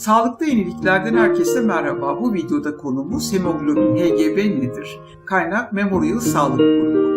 Sağlıklı yeniliklerden herkese merhaba. Bu videoda konumuz hemoglobin HGB nedir? Kaynak Memorial Sağlık Kurumu.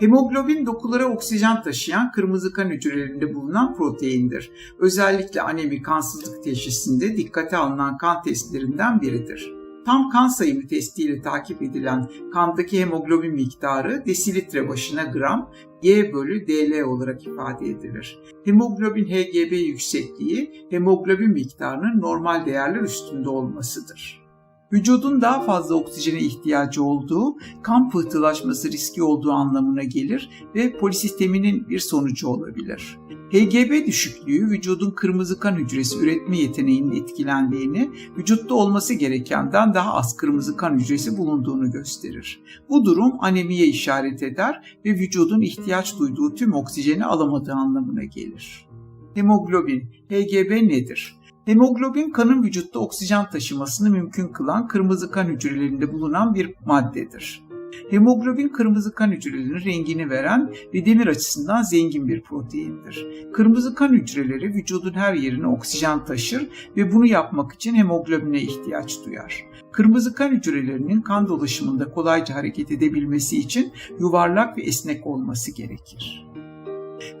Hemoglobin dokulara oksijen taşıyan kırmızı kan hücrelerinde bulunan proteindir. Özellikle anemi kansızlık teşhisinde dikkate alınan kan testlerinden biridir. Tam kan sayımı testiyle takip edilen kandaki hemoglobin miktarı desilitre başına gram, G bölü DL olarak ifade edilir. Hemoglobin HGB yüksekliği hemoglobin miktarının normal değerler üstünde olmasıdır. Vücudun daha fazla oksijene ihtiyacı olduğu, kan pıhtılaşması riski olduğu anlamına gelir ve polisisteminin bir sonucu olabilir. HGB düşüklüğü vücudun kırmızı kan hücresi üretme yeteneğinin etkilendiğini, vücutta olması gerekenden daha az kırmızı kan hücresi bulunduğunu gösterir. Bu durum anemiye işaret eder ve vücudun ihtiyaç duyduğu tüm oksijeni alamadığı anlamına gelir. Hemoglobin, HGB nedir? Hemoglobin kanın vücutta oksijen taşımasını mümkün kılan kırmızı kan hücrelerinde bulunan bir maddedir. Hemoglobin kırmızı kan hücrelerinin rengini veren ve demir açısından zengin bir proteindir. Kırmızı kan hücreleri vücudun her yerine oksijen taşır ve bunu yapmak için hemoglobine ihtiyaç duyar. Kırmızı kan hücrelerinin kan dolaşımında kolayca hareket edebilmesi için yuvarlak ve esnek olması gerekir.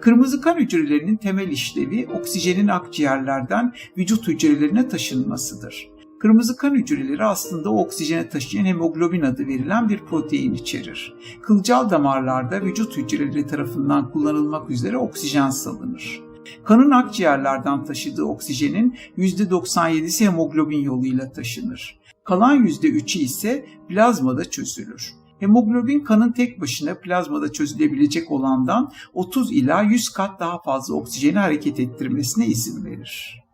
Kırmızı kan hücrelerinin temel işlevi oksijenin akciğerlerden vücut hücrelerine taşınmasıdır. Kırmızı kan hücreleri aslında oksijene taşıyan hemoglobin adı verilen bir protein içerir. Kılcal damarlarda vücut hücreleri tarafından kullanılmak üzere oksijen salınır. Kanın akciğerlerden taşıdığı oksijenin %97'si hemoglobin yoluyla taşınır. Kalan %3'ü ise plazmada çözülür. Hemoglobin kanın tek başına plazmada çözülebilecek olandan 30 ila 100 kat daha fazla oksijeni hareket ettirmesine izin verir.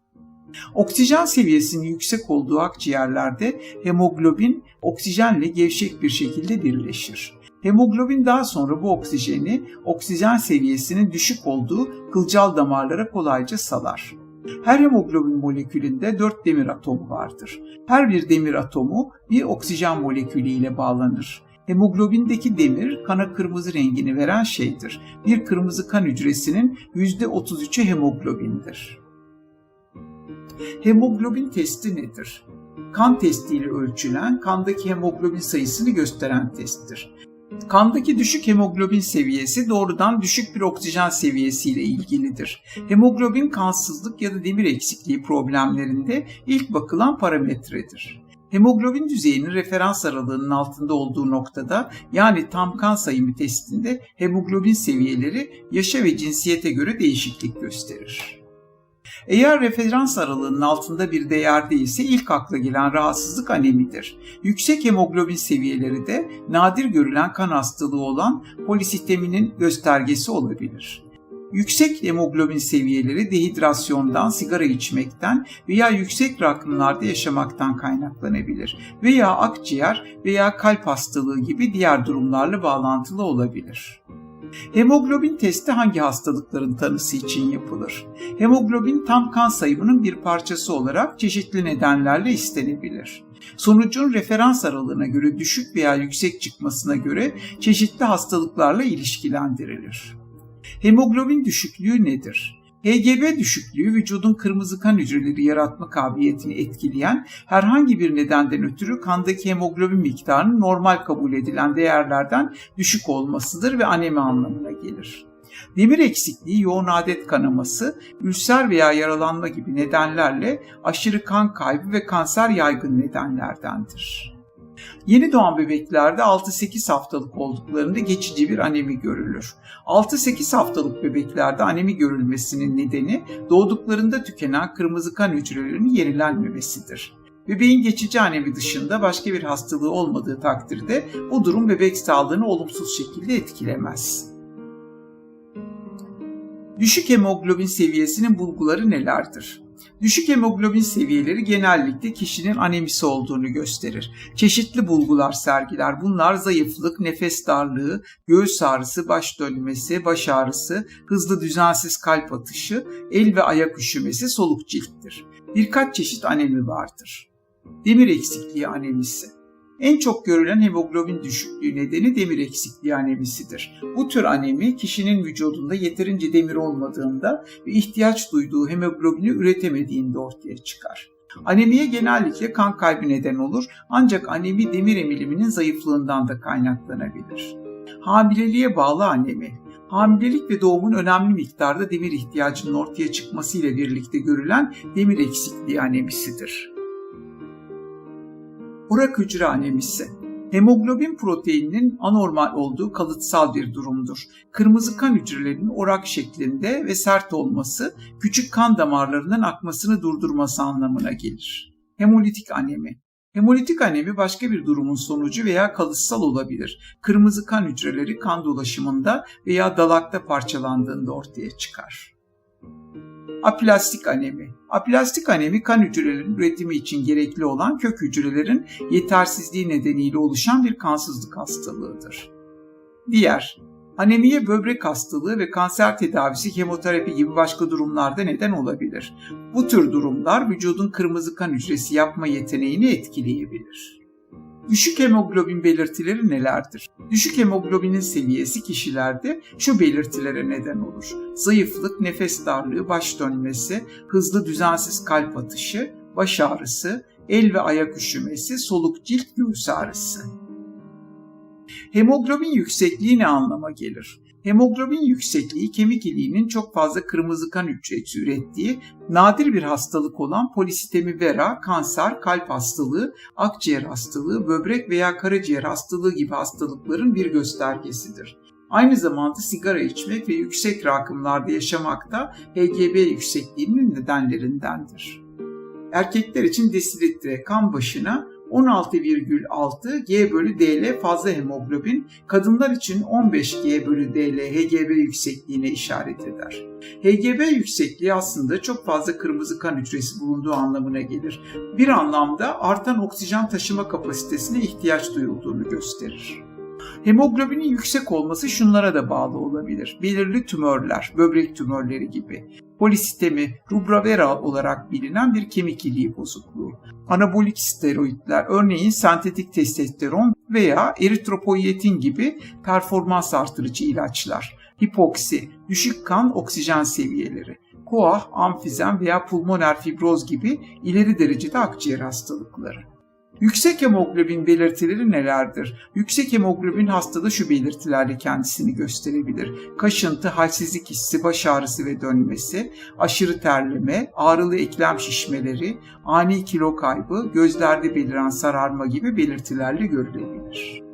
Oksijen seviyesinin yüksek olduğu akciğerlerde hemoglobin oksijenle gevşek bir şekilde birleşir. Hemoglobin daha sonra bu oksijeni oksijen seviyesinin düşük olduğu kılcal damarlara kolayca salar. Her hemoglobin molekülünde 4 demir atomu vardır. Her bir demir atomu bir oksijen molekülü ile bağlanır. Hemoglobindeki demir kana kırmızı rengini veren şeydir. Bir kırmızı kan hücresinin %33'ü hemoglobindir. Hemoglobin testi nedir? Kan testiyle ölçülen kandaki hemoglobin sayısını gösteren testtir. Kandaki düşük hemoglobin seviyesi doğrudan düşük bir oksijen seviyesiyle ilgilidir. Hemoglobin kansızlık ya da demir eksikliği problemlerinde ilk bakılan parametredir. Hemoglobin düzeyinin referans aralığının altında olduğu noktada yani tam kan sayımı testinde hemoglobin seviyeleri yaşa ve cinsiyete göre değişiklik gösterir. Eğer referans aralığının altında bir değer değilse ilk akla gelen rahatsızlık anemidir. Yüksek hemoglobin seviyeleri de nadir görülen kan hastalığı olan polisiteminin göstergesi olabilir. Yüksek hemoglobin seviyeleri dehidrasyondan, sigara içmekten veya yüksek rakımlarda yaşamaktan kaynaklanabilir veya akciğer veya kalp hastalığı gibi diğer durumlarla bağlantılı olabilir. Hemoglobin testi hangi hastalıkların tanısı için yapılır? Hemoglobin tam kan sayımının bir parçası olarak çeşitli nedenlerle istenebilir. Sonucun referans aralığına göre düşük veya yüksek çıkmasına göre çeşitli hastalıklarla ilişkilendirilir. Hemoglobin düşüklüğü nedir? HGB düşüklüğü vücudun kırmızı kan hücreleri yaratma kabiliyetini etkileyen herhangi bir nedenden ötürü kandaki hemoglobin miktarının normal kabul edilen değerlerden düşük olmasıdır ve anemi anlamına gelir. Demir eksikliği, yoğun adet kanaması, ülser veya yaralanma gibi nedenlerle aşırı kan kaybı ve kanser yaygın nedenlerdendir. Yeni doğan bebeklerde 6-8 haftalık olduklarında geçici bir anemi görülür. 6-8 haftalık bebeklerde anemi görülmesinin nedeni doğduklarında tükenen kırmızı kan hücrelerinin yenilenmemesidir. Bebeğin geçici anemi dışında başka bir hastalığı olmadığı takdirde bu durum bebek sağlığını olumsuz şekilde etkilemez. Düşük hemoglobin seviyesinin bulguları nelerdir? Düşük hemoglobin seviyeleri genellikle kişinin anemisi olduğunu gösterir. Çeşitli bulgular sergiler. Bunlar zayıflık, nefes darlığı, göğüs ağrısı, baş dönmesi, baş ağrısı, hızlı düzensiz kalp atışı, el ve ayak üşümesi, soluk cilttir. Birkaç çeşit anemi vardır. Demir eksikliği anemisi. En çok görülen hemoglobin düşüklüğü nedeni demir eksikliği anemisidir. Bu tür anemi kişinin vücudunda yeterince demir olmadığında ve ihtiyaç duyduğu hemoglobini üretemediğinde ortaya çıkar. Anemiye genellikle kan kaybı neden olur ancak anemi demir emiliminin zayıflığından da kaynaklanabilir. Hamileliğe bağlı anemi Hamilelik ve doğumun önemli miktarda demir ihtiyacının ortaya çıkmasıyla birlikte görülen demir eksikliği anemisidir. Urak hücre anemisi Hemoglobin proteininin anormal olduğu kalıtsal bir durumdur. Kırmızı kan hücrelerinin orak şeklinde ve sert olması, küçük kan damarlarının akmasını durdurması anlamına gelir. Hemolitik anemi Hemolitik anemi başka bir durumun sonucu veya kalıtsal olabilir. Kırmızı kan hücreleri kan dolaşımında veya dalakta parçalandığında ortaya çıkar. Aplastik anemi. Aplastik anemi kan hücrelerinin üretimi için gerekli olan kök hücrelerin yetersizliği nedeniyle oluşan bir kansızlık hastalığıdır. Diğer, Anemiye böbrek hastalığı ve kanser tedavisi kemoterapi gibi başka durumlarda neden olabilir. Bu tür durumlar vücudun kırmızı kan hücresi yapma yeteneğini etkileyebilir. Düşük hemoglobin belirtileri nelerdir? Düşük hemoglobinin seviyesi kişilerde şu belirtilere neden olur. Zayıflık, nefes darlığı, baş dönmesi, hızlı düzensiz kalp atışı, baş ağrısı, el ve ayak üşümesi, soluk cilt göğüs ağrısı. Hemoglobin yüksekliği ne anlama gelir? Hemoglobin yüksekliği kemik iliğinin çok fazla kırmızı kan hücresi ürettiği nadir bir hastalık olan polisitemi vera, kanser, kalp hastalığı, akciğer hastalığı, böbrek veya karaciğer hastalığı gibi hastalıkların bir göstergesidir. Aynı zamanda sigara içmek ve yüksek rakımlarda yaşamak da HGB yüksekliğinin nedenlerindendir. Erkekler için desilitre kan başına 16,6 G bölü DL fazla hemoglobin, kadınlar için 15 G bölü DL HGB yüksekliğine işaret eder. HGB yüksekliği aslında çok fazla kırmızı kan hücresi bulunduğu anlamına gelir. Bir anlamda artan oksijen taşıma kapasitesine ihtiyaç duyulduğunu gösterir. Hemoglobinin yüksek olması şunlara da bağlı olabilir. Belirli tümörler, böbrek tümörleri gibi. Polisitemi rubra vera olarak bilinen bir kemik iliği bozukluğu. Anabolik steroidler, örneğin sentetik testosteron veya eritropoietin gibi performans artırıcı ilaçlar. Hipoksi, düşük kan oksijen seviyeleri. Koah, amfizem veya pulmoner fibroz gibi ileri derecede akciğer hastalıkları. Yüksek hemoglobin belirtileri nelerdir? Yüksek hemoglobin hastada şu belirtilerle kendisini gösterebilir. Kaşıntı, halsizlik hissi, baş ağrısı ve dönmesi, aşırı terleme, ağrılı eklem şişmeleri, ani kilo kaybı, gözlerde beliren sararma gibi belirtilerle görülebilir.